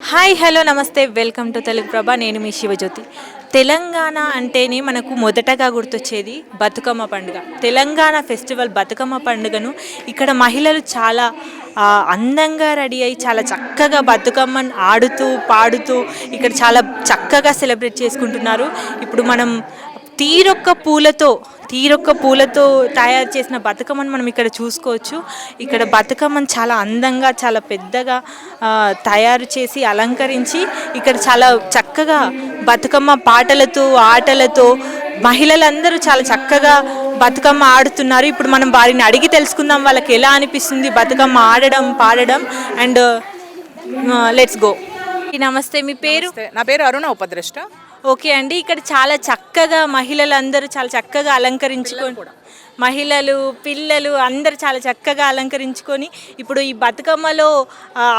Hi hello నమస్తే. Welcome to Telugu Prabha. నేను మీ శివజ్యోతి. తెలంగాణ అంటేనే మనకు మొదటగా గుర్తొచ్చేది బతుకమ్మ పండుగ. తెలంగాణ ఫెస్టివల్ బతుకమ్మ పండుగను ఇక్కడ మహిళలు చాలా అందంగా రెడీ అయ్యి చాలా చక్కగా బతుకమ్మను ఆడుతూ పాడుతూ ఇక్కడ చాలా చక్కగా సెలబ్రేట్ చేసుకుంటున్నారు. ఇప్పుడు మనం తీరొక్క పూలతో తీరొక్క పూలతో తయారు చేసిన బతుకమ్మను మనం ఇక్కడ చూసుకోవచ్చు. ఇక్కడ బతుకమ్మను చాలా అందంగా చాలా పెద్దగా తయారు చేసి అలంకరించి ఇక్కడ చాలా చక్కగా బతుకమ్మ పాటలతో ఆటలతో మహిళలందరూ చాలా చక్కగా బతుకమ్మ ఆడుతున్నారు. ఇప్పుడు మనం వారిని అడిగి తెలుసుకుందాం వాళ్ళకి ఎలా అనిపిస్తుంది బతుకమ్మ ఆడడం పాడడం అండ్ లెట్స్ గో నమస్తే మీ పేరు. నా పేరు అరుణ ఉపద్రష్ట. ఓకే అండి. ఇక్కడ చాలా చక్కగా మహిళలందరూ చాలా చక్కగా అలంకరించుకొని మహిళలు పిల్లలు అందరూ చాలా చక్కగా అలంకరించుకొని ఇప్పుడు ఈ బతుకమ్మలో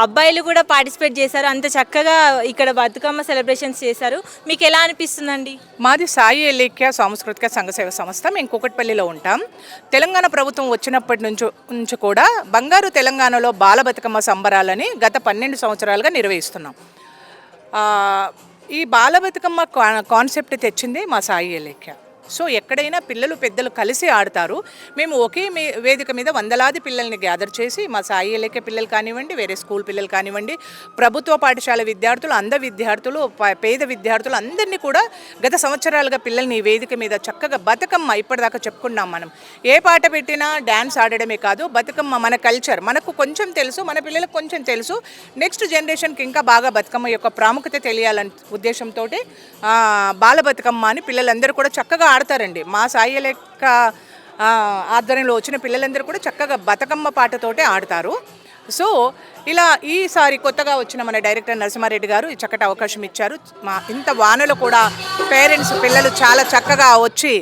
అబ్బాయిలు కూడా పార్టిసిపేట్ చేశారు. అంత చక్కగా ఇక్కడ బతుకమ్మ సెలబ్రేషన్స్ చేశారు. మీకు ఎలా అనిపిస్తుందండి? మాది సాయి ఎలేఖ్య సాంస్కృతిక సంఘ సేవ సంస్థ. మేము కూకట్పల్లిలో ఉంటాం. తెలంగాణ ప్రభుత్వం వచ్చినప్పటి నుంచి నుంచి కూడా బంగారు తెలంగాణలో బాల బతుకమ్మ సంబరాలని గత పన్నెండు సంవత్సరాలుగా నిర్వహిస్తున్నాం. ఈ బాల బతుకమ్మ కా- కాన్సెప్ట్ తెచ్చింది మా సాయి లేఖ్య సో ఎక్కడైనా పిల్లలు పెద్దలు కలిసి ఆడతారు. మేము ఒకే మీ వేదిక మీద వందలాది పిల్లల్ని గ్యాదర్ చేసి మా సాయి ఎలకే పిల్లలు కానివ్వండి వేరే స్కూల్ పిల్లలు కానివ్వండి ప్రభుత్వ పాఠశాల విద్యార్థులు అంధ విద్యార్థులు పేద విద్యార్థులు అందరినీ కూడా గత సంవత్సరాలుగా పిల్లల్ని ఈ వేదిక మీద చక్కగా బతుకమ్మ ఇప్పటిదాకా చెప్పుకున్నాం మనం. ఏ పాట పెట్టినా డ్యాన్స్ ఆడడమే కాదు బతుకమ్మ మన కల్చర్ మనకు కొంచెం తెలుసు మన పిల్లలకు కొంచెం తెలుసు. నెక్స్ట్ జనరేషన్కి ఇంకా బాగా బతుకమ్మ యొక్క ప్రాముఖ్యత తెలియాలని ఉద్దేశంతో బాల బతుకమ్మ అని పిల్లలందరూ కూడా చక్కగా ఆడతారండి మా సాయి లెక్క ఆధ్వర్యంలో వచ్చిన పిల్లలందరూ కూడా చక్కగా బతుకమ్మ పాటతోటే ఆడతారు. సో ఇలా ఈసారి కొత్తగా వచ్చిన మన డైరెక్టర్ నరసింహారెడ్డి గారు చక్కటి అవకాశం ఇచ్చారు. మా ఇంత వానలో కూడా పేరెంట్స్ పిల్లలు చాలా చక్కగా వచ్చి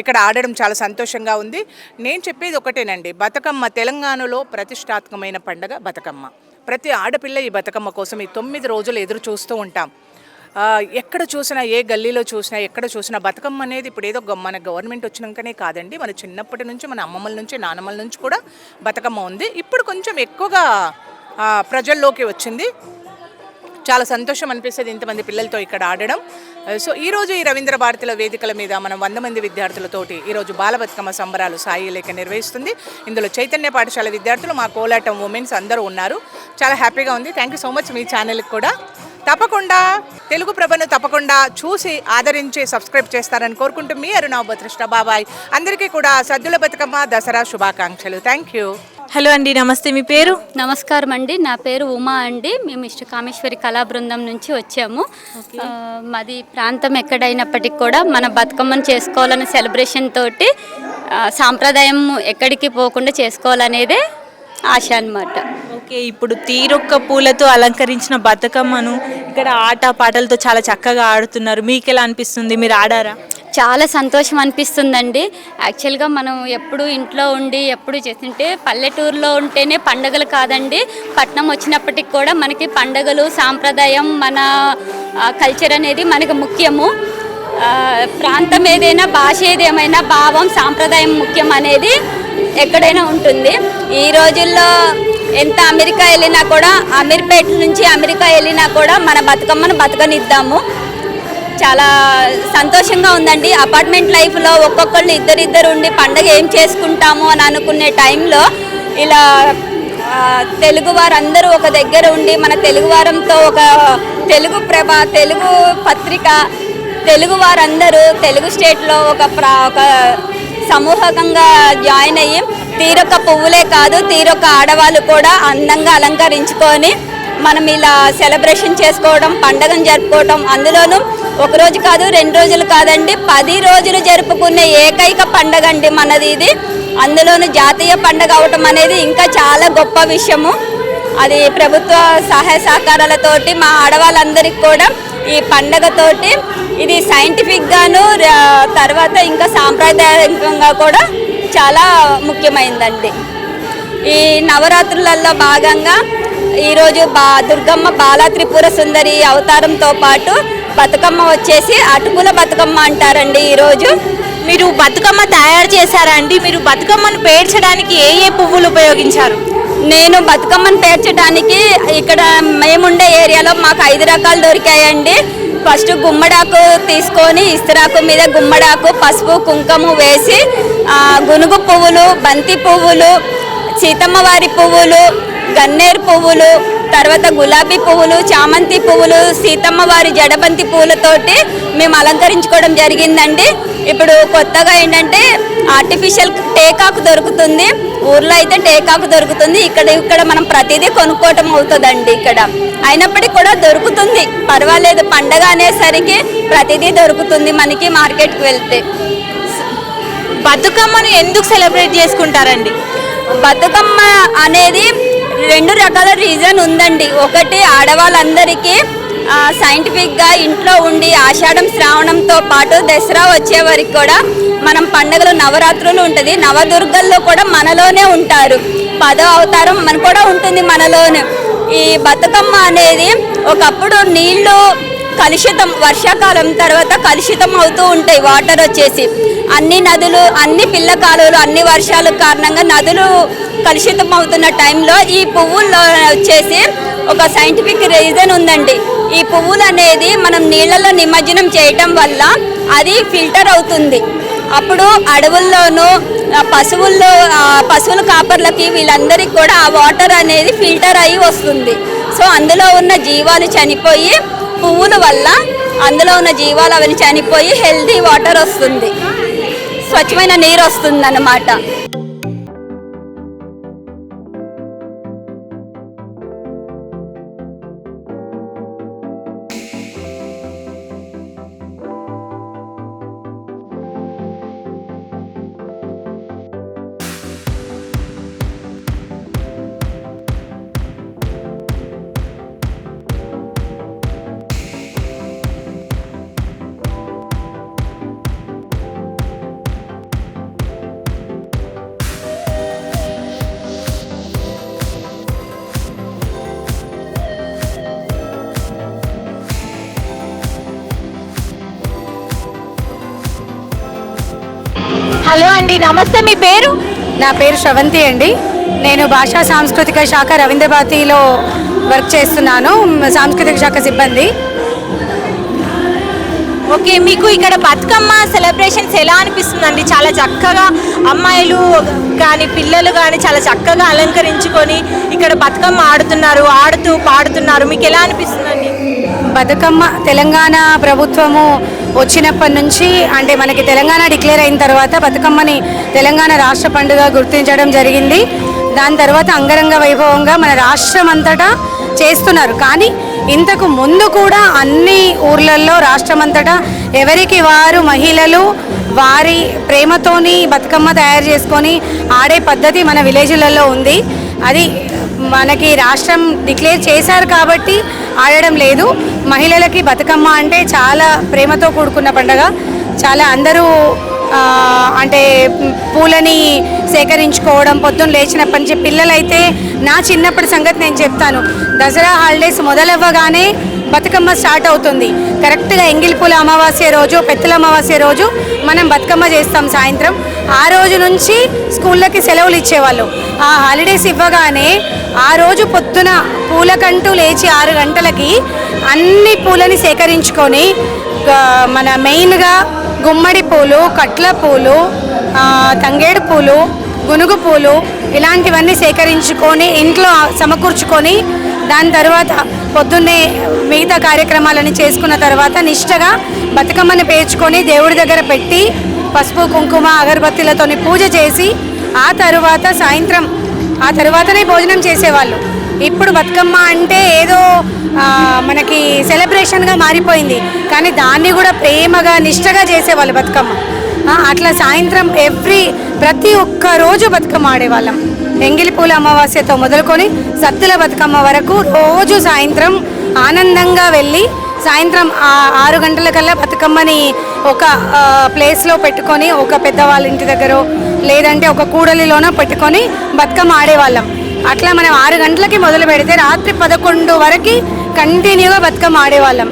ఇక్కడ ఆడడం చాలా సంతోషంగా ఉంది. నేను చెప్పేది ఒకటేనండి. బతుకమ్మ తెలంగాణలో ప్రతిష్టాత్మకమైన పండగ బతుకమ్మ. ప్రతి ఆడపిల్ల ఈ బతుకమ్మ కోసం ఈ తొమ్మిది రోజులు ఎదురు చూస్తూ ఉంటాం. ఎక్కడ చూసినా ఏ గల్లీలో చూసినా ఎక్కడ చూసినా బతుకమ్మ అనేది ఇప్పుడు ఏదో మన గవర్నమెంట్ వచ్చినాకనే కాదండి. మన చిన్నప్పటి నుంచి మన అమ్మమ్మల నుంచి నానమ్మల నుంచి కూడా బతుకమ్మ ఉంది. ఇప్పుడు కొంచెం ఎక్కువగా ప్రజల్లోకి వచ్చింది. చాలా సంతోషం అనిపిస్తుంది ఇంతమంది పిల్లలతో ఇక్కడ ఆడడం. సో ఈ రోజు ఈ రవీంద్ర భారతిల వేదికల మీద మనం వంద మంది విద్యార్థులతోటి ఈరోజు బాల బతుకమ్మ సంబరాలు సాయి లేఖ నిర్వహిస్తుంది. ఇందులో చైతన్య పాఠశాల విద్యార్థులు మా కోలాటం ఉమెన్స్ అందరూ ఉన్నారు. చాలా హ్యాపీగా ఉంది. థ్యాంక్ యూ సో మచ్ మీ ఛానల్కి కూడా. తప్పకుండా. తెలుగు ప్రభను తప్పకుండా చూసి ఆదరించి సబ్స్క్రైబ్ చేస్తారని కోరుకుంటూ మీ అరుణ భద్రష్ట బాబాయ్. అందరికీ కూడా సద్దుల బతుకమ్మ దసరా శుభాకాంక్షలు. థ్యాంక్ యూ హలో అండి నమస్తే. మీ పేరు? నమస్కారం అండి. నా పేరు ఉమా అండి. మేము ఇష్ట కామేశ్వరి కళా బృందం నుంచి వచ్చాము. మాది ప్రాంతం ఎక్కడైనప్పటికీ కూడా మన బతుకమ్మను చేసుకోవాలనే సెలబ్రేషన్ తోటి సాంప్రదాయం ఎక్కడికి పోకుండా చేసుకోవాలనేదే ఆశ అన్నమాట. ఓకే ఇప్పుడు తీరొక్క పూలతో అలంకరించిన బతుకమ్మను ఇక్కడ ఆట పాటలతో చాలా చక్కగా ఆడుతున్నారు. మీకు ఎలా అనిపిస్తుంది? మీరు ఆడారా? చాలా సంతోషం అనిపిస్తుందండి. యాక్చువల్గా మనం ఎప్పుడు ఇంట్లో ఉండి ఎప్పుడు చేస్తుంటే పల్లెటూరులో ఉంటేనే పండగలు కాదండి. పట్నం వచ్చినప్పటికి కూడా మనకి పండగలు సాంప్రదాయం మన కల్చర్ అనేది మనకు ముఖ్యము. ప్రాంతం ఏదైనా భాష ఏదేమైనా భావం సాంప్రదాయం ముఖ్యం అనేది ఎక్కడైనా ఉంటుంది. ఈ రోజుల్లో ఎంత అమెరికా వెళ్ళినా కూడా అమీర్పేట నుంచి అమెరికా వెళ్ళినా కూడా మన బతుకమ్మను బతకనిద్దాము. చాలా సంతోషంగా ఉందండి. అపార్ట్మెంట్ లైఫ్లో ఒక్కొక్కళ్ళు ఇద్దరిద్దరు ఉండి పండగ ఏం చేసుకుంటాము అని అనుకునే టైంలో ఇలా తెలుగు వారందరూ ఒక దగ్గర ఉండి మన తెలుగు వారంతో ఒక తెలుగు ప్రభ తెలుగు పత్రిక తెలుగు వారందరూ తెలుగు స్టేట్లో ఒక ప్రా ఒక సమూహకంగా జాయిన్ అయ్యి తీరొక్క పువ్వులే కాదు తీరొక్క ఆడవాళ్ళు కూడా అందంగా అలంకరించుకొని మనం ఇలా సెలబ్రేషన్ చేసుకోవడం పండగను జరుపుకోవడం అందులోనూ ఒక రోజు కాదు రెండు రోజులు కాదండి పది రోజులు జరుపుకునే ఏకైక పండగ అండి మనది ఇది. అందులోనూ జాతీయ పండగ అవటం అనేది ఇంకా చాలా గొప్ప విషయము. అది ప్రభుత్వ సహాయ సహకారాలతోటి మా ఆడవాళ్ళందరికీ కూడా ఈ పండగతోటి ఇది సైంటిఫిక్గాను తర్వాత ఇంకా సాంప్రదాయకంగా కూడా చాలా ముఖ్యమైందండి. ఈ నవరాత్రులలో భాగంగా ఈరోజు బా దుర్గమ్మ బాలా త్రిపుర సుందరి అవతారంతో పాటు బతుకమ్మ వచ్చేసి అటుకుల బతుకమ్మ అంటారండి ఈరోజు. మీరు బతుకమ్మ తయారు చేశారా అండి? మీరు బతుకమ్మను పేర్చడానికి ఏ ఏ పువ్వులు ఉపయోగించారు? నేను బతుకమ్మను పేర్చడానికి ఇక్కడ మేముండే ఏరియాలో మాకు ఐదు రకాలు దొరికాయండి. ఫస్ట్ గుమ్మడాకు తీసుకొని ఇస్తరాకు మీద గుమ్మడాకు పసుపు కుంకుమ వేసి గునుగు పువ్వులు బంతి పువ్వులు సీతమ్మవారి పువ్వులు గన్నేరు పువ్వులు తర్వాత గులాబీ పువ్వులు చామంతి పువ్వులు సీతమ్మ వారి జడబంతి పువ్వులతోటి మేము అలంకరించుకోవడం జరిగిందండి. ఇప్పుడు కొత్తగా ఏంటంటే ఆర్టిఫిషియల్ టేకాకు దొరుకుతుంది. ఊర్లో అయితే టేకాకు దొరుకుతుంది. ఇక్కడ ఇక్కడ మనం ప్రతిదీ కొనుక్కోవటం అవుతుందండి ఇక్కడ. అయినప్పటికీ కూడా దొరుకుతుంది. పర్వాలేదు పండగ అనేసరికి ప్రతిదీ దొరుకుతుంది మనకి మార్కెట్కి వెళ్తే. బతుకమ్మను ఎందుకు సెలబ్రేట్ చేసుకుంటారండి? బతుకమ్మ అనేది రెండు రకాల రీజన్ ఉందండి. ఒకటి ఆడవాళ్ళందరికీ సైంటిఫిక్గా ఇంట్లో ఉండి ఆషాఢం శ్రావణంతో పాటు దసరా వచ్చే వరకు కూడా మనం పండుగలు నవరాత్రులు ఉంటుంది. నవదుర్గల్లో కూడా మనలోనే ఉంటారు. పదో అవతారం మన కూడా ఉంటుంది మనలోనే. ఈ బతుకమ్మ అనేది ఒకప్పుడు నీళ్ళు కలుషితం వర్షాకాలం తర్వాత కలుషితం అవుతూ ఉంటాయి వాటర్ వచ్చేసి. అన్ని నదులు అన్ని పిల్ల కాలువలు అన్ని వర్షాల కారణంగా నదులు కలుషితం అవుతున్న టైంలో ఈ పువ్వుల్లో వచ్చేసి ఒక సైంటిఫిక్ రీజన్ ఉందండి. ఈ పువ్వులు అనేది మనం నీళ్ళలో నిమజ్జనం చేయటం వల్ల అది ఫిల్టర్ అవుతుంది. అప్పుడు అడవుల్లోనూ పశువుల్లో పశువుల కాపర్లకి వీళ్ళందరికీ కూడా ఆ వాటర్ అనేది ఫిల్టర్ అయ్యి వస్తుంది. సో అందులో ఉన్న జీవాలు చనిపోయి పువ్వుల వల్ల అందులో ఉన్న జీవాలు అవన్నీ చనిపోయి హెల్దీ వాటర్ వస్తుంది. స్వచ్ఛమైన నీరు వస్తుంది అన్నమాట అండి నమస్తే మీ పేరు? నా పేరు శ్రవంతి అండి. నేను భాషా సాంస్కృతిక శాఖ రవీంద్ర భారతిలో వర్క్ చేస్తున్నాను సాంస్కృతిక శాఖ సిబ్బంది. ఓకే మీకు ఇక్కడ బతుకమ్మ సెలబ్రేషన్స్ ఎలా అనిపిస్తుందండి? చాలా చక్కగా అమ్మాయిలు కానీ పిల్లలు కానీ చాలా చక్కగా అలంకరించుకొని ఇక్కడ బతుకమ్మ ఆడుతున్నారు ఆడుతూ పాడుతున్నారు. మీకు ఎలా అనిపిస్తుందండి? బతుకమ్మ తెలంగాణ ప్రభుత్వము వచ్చినప్పటి నుంచి అంటే మనకి తెలంగాణ డిక్లేర్ అయిన తర్వాత బతుకమ్మని తెలంగాణ రాష్ట్ర పండుగ గుర్తించడం జరిగింది. దాని తర్వాత అంగరంగ వైభవంగా మన రాష్ట్రం అంతటా చేస్తున్నారు. కానీ ఇంతకు ముందు కూడా అన్ని ఊర్లలో రాష్ట్రం అంతటా ఎవరికి వారు మహిళలు వారి ప్రేమతోని బతుకమ్మ తయారు చేసుకొని ఆడే పద్ధతి మన విలేజ్లలో ఉంది. అది మనకి రాష్ట్రం డిక్లేర్ చేశారు కాబట్టి ఆడడం లేదు. మహిళలకి బతుకమ్మ అంటే చాలా ప్రేమతో కూడుకున్న పండగ. చాలా అందరూ అంటే పూలని సేకరించుకోవడం పొద్దున్న లేచినప్పటి నుంచి పిల్లలైతే నా చిన్నప్పటి సంగతి నేను చెప్తాను. దసరా హాలిడేస్ మొదలవ్వగానే బతుకమ్మ స్టార్ట్ అవుతుంది. కరెక్ట్గా ఎంగిలిపూల అమావాస్య రోజు పెత్తల అమావాస్య రోజు మనం బతుకమ్మ చేస్తాం సాయంత్రం. ఆ రోజు నుంచి స్కూళ్ళకి సెలవులు ఇచ్చేవాళ్ళు. ఆ హాలిడేస్ ఇవ్వగానే ఆ రోజు పొద్దున పూలకంటూ లేచి ఆరు గంటలకి అన్ని పూలని సేకరించుకొని మన మెయిన్గా గుమ్మడి పూలు కట్ల పూలు తంగేడు పూలు గునుగు పూలు ఇలాంటివన్నీ సేకరించుకొని ఇంట్లో సమకూర్చుకొని దాని తర్వాత పొద్దున్నే మిగతా కార్యక్రమాలని చేసుకున్న తర్వాత నిష్టగా బతుకమ్మని పేర్చుకొని దేవుడి దగ్గర పెట్టి పసుపు కుంకుమ అగరబత్తులతోని పూజ చేసి ఆ తరువాత సాయంత్రం ఆ తరువాతనే భోజనం చేసేవాళ్ళు. ఇప్పుడు బతుకమ్మ అంటే ఏదో మనకి సెలబ్రేషన్గా మారిపోయింది. కానీ దాన్ని కూడా ప్రేమగా నిష్టగా చేసేవాళ్ళు బతుకమ్మ. అట్లా సాయంత్రం ఎవ్రీ ప్రతి ఒక్క రోజు బతుకమ్మ ఆడేవాళ్ళం. ఎంగిలి పూల అమావాస్యతో మొదలుకొని సత్తుల బతుకమ్మ వరకు రోజు సాయంత్రం ఆనందంగా వెళ్ళి సాయంత్రం ఆరు గంటలకల్లా బతుకమ్మని ఒక ప్లేస్లో పెట్టుకొని ఒక పెద్దవాళ్ళ ఇంటి దగ్గర లేదంటే ఒక కూడలిలోనో పెట్టుకొని బతుకమ్మ ఆడేవాళ్ళం. అట్లా మనం ఆరు గంటలకి మొదలు పెడితే రాత్రి పదకొండు వరకు కంటిన్యూగా బతుకమ్మ ఆడేవాళ్ళం.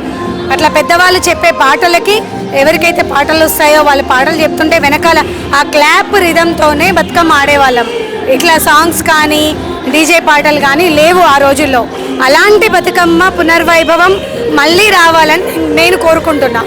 అట్లా పెద్దవాళ్ళు చెప్పే పాటలకి ఎవరికైతే పాటలు వస్తాయో వాళ్ళు పాటలు చెప్తుంటే వెనకాల ఆ క్లాప్ రిధంతోనే బతుకమ్మ ఆడేవాళ్ళం. ఇట్లా సాంగ్స్ కానీ డీజే పాటలు కానీ లేవు ఆ రోజుల్లో. అలాంటి బతుకమ్మ పునర్వైభవం మళ్ళీ రావాలని నేను కోరుకుంటున్నా.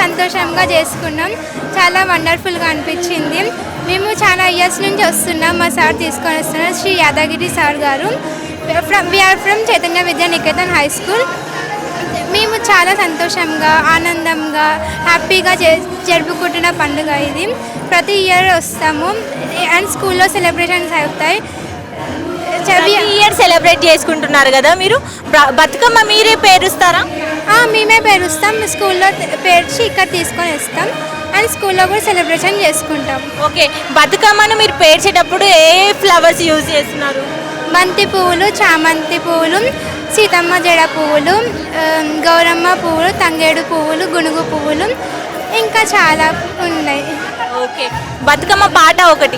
సంతోషంగా చేసుకున్నాం. చాలా వండర్ఫుల్గా అనిపించింది. మేము చాలా ఇయర్స్ నుంచి వస్తున్నాం. మా సార్ తీసుకొని వస్తున్నారు. Shri Yadagiri sir garu. From we're from Chaitanya Vidya Niketan high school మేము చాలా సంతోషంగా ఆనందంగా హ్యాపీగా జరుపుకుంటున్న పండుగ ఇది. ప్రతి ఇయర్ వస్తాము. అండ్ స్కూల్లో సెలబ్రేషన్స్ అవుతాయి. ఇయర్ సెలబ్రేట్ చేసుకుంటున్నారు కదా మీరు? బ- బతుకమ్మ మీరే పేరుస్తారా? ఆ, మేమే పేరుస్తాం. స్కూల్లో పేర్చి ఇక్కడ తీసుకొని వస్తాం. అండ్ స్కూల్లో కూడా సెలబ్రేషన్ చేసుకుంటాం. ఓకే. బతుకమ్మను మీరు పేర్చేటప్పుడు ఏ ఫ్లవర్స్ యూజ్ చేస్తున్నారు? బంతి పువ్వులు చామంతి పువ్వులు సీతమ్మ జడ పువ్వులు గౌరమ్మ పువ్వులు తంగేడు పువ్వులు గునుగు పువ్వులు ఇంకా చాలా ఉన్నాయి. ఓకే. బతుకమ్మ పాట ఒకటి.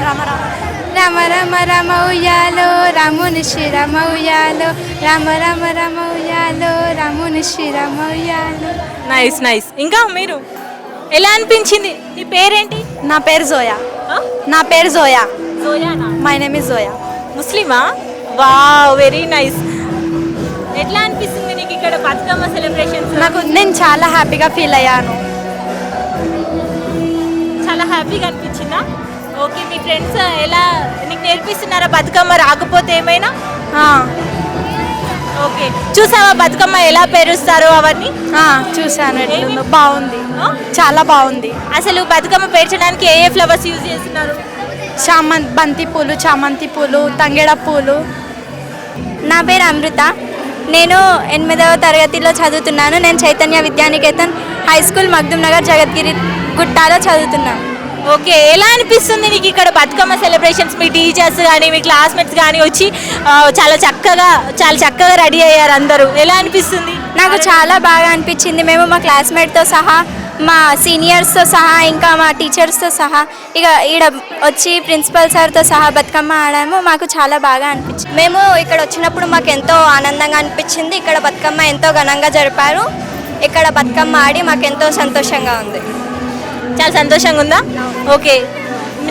రమ రమ. రమ ఉయ్యాలో రాముని శ్రీరమ ఉయ్యాలో రమ రమ రమ ఉయ్యాలో రాముని శ్రీరమ ఉయ్యాలో నైస్ నైస్ ఇంకా మీరు ఎలా అనిపించింది? నీ పేరేంటి? నా పేరు జోయా? నా పేరు జోయా. సోయానా మై నేమ్ ఇస్ జోయా. ముస్లిమా? వా వెరీ నైస్ ఎట్లా అనిపిస్తుంది నీకు ఇక్కడ బతుకమ్మ సెలబ్రేషన్స్ నాకు నేను చాలా హ్యాపీగా ఫీల్ అయ్యాను. చాలా హ్యాపీగా అనిపించిందా? ఓకే మీ ఫ్రెండ్స్ ఎలా నీకు నేర్పిస్తున్నారా బతుకమ్మ? రాకపోతే ఏమైనా? ఓకే చూసావా బతుకమ్మ ఎలా పేరుస్తారో అవన్నీ? ఆ, చూశాను ఎట్లుందో. బాగుంది? చాలా బాగుంది. అసలు బతుకమ్మ పేర్చడానికి ఏ ఏ ఫ్లవర్స్ యూజ్ చేస్తున్నారు? చామంతి బంతి పూలు చామంతి పూలు తంగేడ పూలు. నా పేరు అమృత. నేను ఎనిమిదవ తరగతిలో చదువుతున్నాను. నేను చైతన్య విద్యానికేతన్ హై స్కూల్ మగ్దుమ్ నగర్ జగద్గిరి గుట్టాలో చదువుతున్నాను. ఓకే ఎలా అనిపిస్తుంది నీకు ఇక్కడ బతుకమ్మ సెలబ్రేషన్స్ మీ టీచర్స్ కానీ మీ క్లాస్మేట్స్ కానీ వచ్చి చాలా చక్కగా చాలా చక్కగా రెడీ అయ్యారు అందరూ. ఎలా అనిపిస్తుంది? నాకు చాలా బాగా అనిపించింది. మేము మా క్లాస్మేట్తో సహా మా సీనియర్స్తో సహా ఇంకా మా టీచర్స్తో సహా ఇక ఈడ వచ్చి ప్రిన్సిపల్ సార్తో సహా బతుకమ్మ ఆడాము. మాకు చాలా బాగా అనిపించింది. మేము ఇక్కడ వచ్చినప్పుడు మాకు ఎంతో ఆనందంగా అనిపించింది. ఇక్కడ బతుకమ్మ ఎంతో ఘనంగా జరిపారు. ఇక్కడ బతుకమ్మ ఆడి మాకు ఎంతో సంతోషంగా ఉంది. చాలా సంతోషంగా ఉందా ఓకే.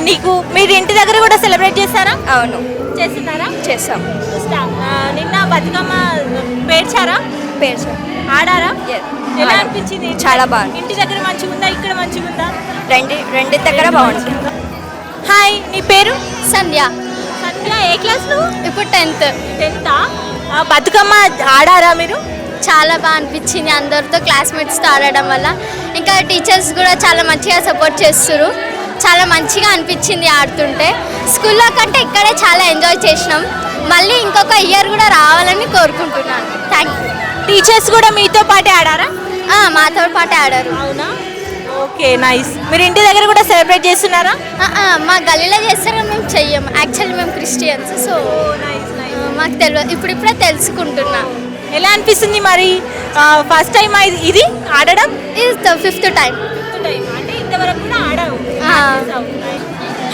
నీకు మీరు ఇంటి దగ్గర కూడా సెలబ్రేట్ చేస్తారా అవును. చేస్తున్నారా? చేస్తాం. నిన్న బతుకమ్మ పేర్చారా? పేరు సార్ ఆడారా? Yes. ఎలా. అనిపించింది? చాలా బాగుంది. ఇంటి దగ్గర మంచిగా ఉందా ఇక్కడ మంచిగా ఉందా రెండు రెండు దగ్గర బాగుంటుంది హాయ్ నీ పేరు? సంధ్య. సంధ్య ఏ క్లాస్ నువ్వు? ఇప్పుడు టెన్త్. టెన్తా? బతుకమ్మ ఆడారా మీరు? చాలా బాగా అనిపించింది అందరితో క్లాస్మేట్స్తో ఆడడం వల్ల. ఇంకా టీచర్స్ కూడా చాలా మంచిగా సపోర్ట్ చేస్తారు చాలా మంచిగా అనిపించింది ఆడుతుంటే. స్కూల్లో కంటే ఇక్కడే చాలా ఎంజాయ్ చేసినాం. మళ్ళీ ఇంకొక ఇయర్ కూడా రావాలని కోరుకుంటున్నాను. థ్యాంక్ టీచర్స్ కూడా మీతో పాటే ఆడారా? మాతో పాటు ఆడారు. అవునా? ఓకే నైస్ మీరు ఇంటి దగ్గర కూడా సెలబ్రేట్ చేస్తున్నారా? మా గల్లీలో చేస్తారు మేము చెయ్యము యాక్చువల్లీ మేము క్రిస్టియన్స్ సో మాకు తెలియదు ఇప్పుడిప్పుడే తెలుసుకుంటున్నా. ఎలా అనిపిస్తుంది మరి ఫస్ట్ టైం ఇది ఆడడం? ఇది ఫిఫ్త్ టైం అంటే ఇంతవరకు కూడా ఆడావు. ఆ.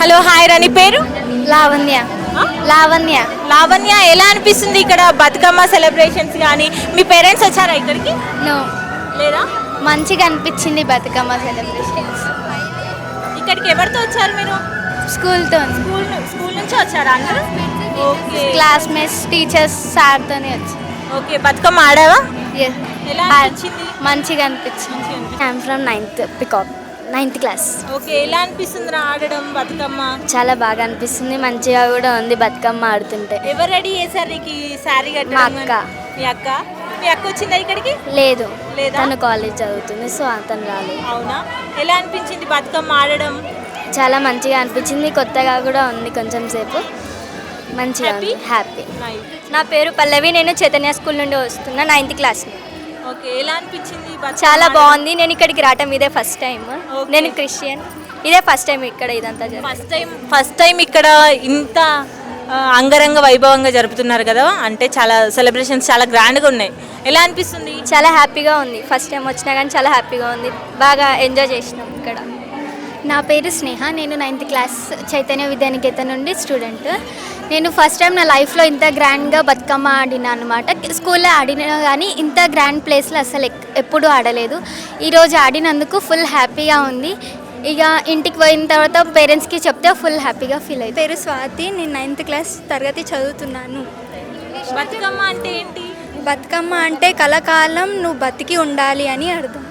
హలో హాయ్ రాని పేరు? లావణ్య? లావణ్య. లావణ్య ఎలా అనిపిస్తుంది ఇక్కడ బతుకమ్మ సెలబ్రేషన్స్ కానీ మీ పేరెంట్స్ వచ్చారా ఇక్కడికి? నో లేదా? మంచిగా అనిపించింది బతుకమ్మ సెలబ్రేషన్స్ ఇక్కడికి ఎవరితో వచ్చారు మీరు? స్కూల్తో స్కూల్ స్కూల్ నుంచి వచ్చారా అందరూ? ఓకే. క్లాస్మేట్స్ టీచర్స్ సార్తోనే వచ్చి. ఓకే బతుకమ్మ ఆడావా? మంచిగా అనిపించింది. I am from ninth peacock ninth class okay ఎలా అనిపిస్తుంది ఆడడం బతుకమ్మ? చాలా బాగా అనిపిస్తుంది మంచిగా కూడా ఉంది బతుకమ్మ ఆడుతుంటే. ఎవరు రెడీ చేశారు నీకు శారీ మా అక్క. మీ అక్క? మీ అక్క వచ్చిందా ఇక్కడికి? లేదు. లేదా? తను కాలేజ్ చదువుతుంది సో అతను రాలేదు. అవునా? ఎలా అనిపించింది బతుకమ్మ ఆడడం? చాలా మంచిగా అనిపించింది కొత్తగా కూడా ఉంది కొంచెం సేపు. మంచిగా ఉంది. హ్యాపీ నా పేరు పల్లవి నేను చైతన్య స్కూల్ నుండి వస్తున్నా నైన్త్ క్లాస్ ఓకే ఎలా అనిపించింది బతుకమ్మ చాలా? బాగుంది. నేను ఇక్కడికి రావటం ఇదే ఫస్ట్ టైం Okay. నేను క్రిస్టియన్ ఇదే ఫస్ట్ టైం ఇక్కడ ఇదంతా జరిగింది. ఫస్ట్ టైం ఫస్ట్ టైం ఇక్కడ ఇంత ఆ, అంగరంగ వైభవంగా జరుపుతున్నారు కదా? అంటే చాలా సెలబ్రేషన్స్ చాలా గ్రాండ్గా ఉన్నాయి. ఎలా అనిపిస్తుంది? చాలా హ్యాపీగా ఉంది. ఫస్ట్ టైం వచ్చినా కానీ చాలా హ్యాపీగా ఉంది. బాగా ఎంజాయ్ చేసినాం ఇక్కడ. నా పేరు స్నేహ. నేను నైన్త్ క్లాస్ చైతన్య విద్యానికేతన్ నుండి స్టూడెంట్ నేను ఫస్ట్ టైం నా లైఫ్లో ఇంత గ్రాండ్గా బతుకమ్మ ఆడినా అనమాట స్కూల్లో ఆడినా కానీ ఇంత గ్రాండ్ ప్లేస్లో అసలు ఎక్- ఎప్పుడూ ఆడలేదు. ఈరోజు ఆడినందుకు ఫుల్ హ్యాపీగా ఉంది. ఇక ఇంటికి పోయిన తర్వాత పేరెంట్స్కి చెప్తే ఫుల్ హ్యాపీగా ఫీల్ అవుతుంది. పేరు స్వాతి. నేను నైన్త్ క్లాస్ తరగతి చదువుతున్నాను. బతుకమ్మ అంటే ఏంటి? బతుకమ్మ అంటే కలకాలం నువ్వు బతికి ఉండాలి అని అర్థం.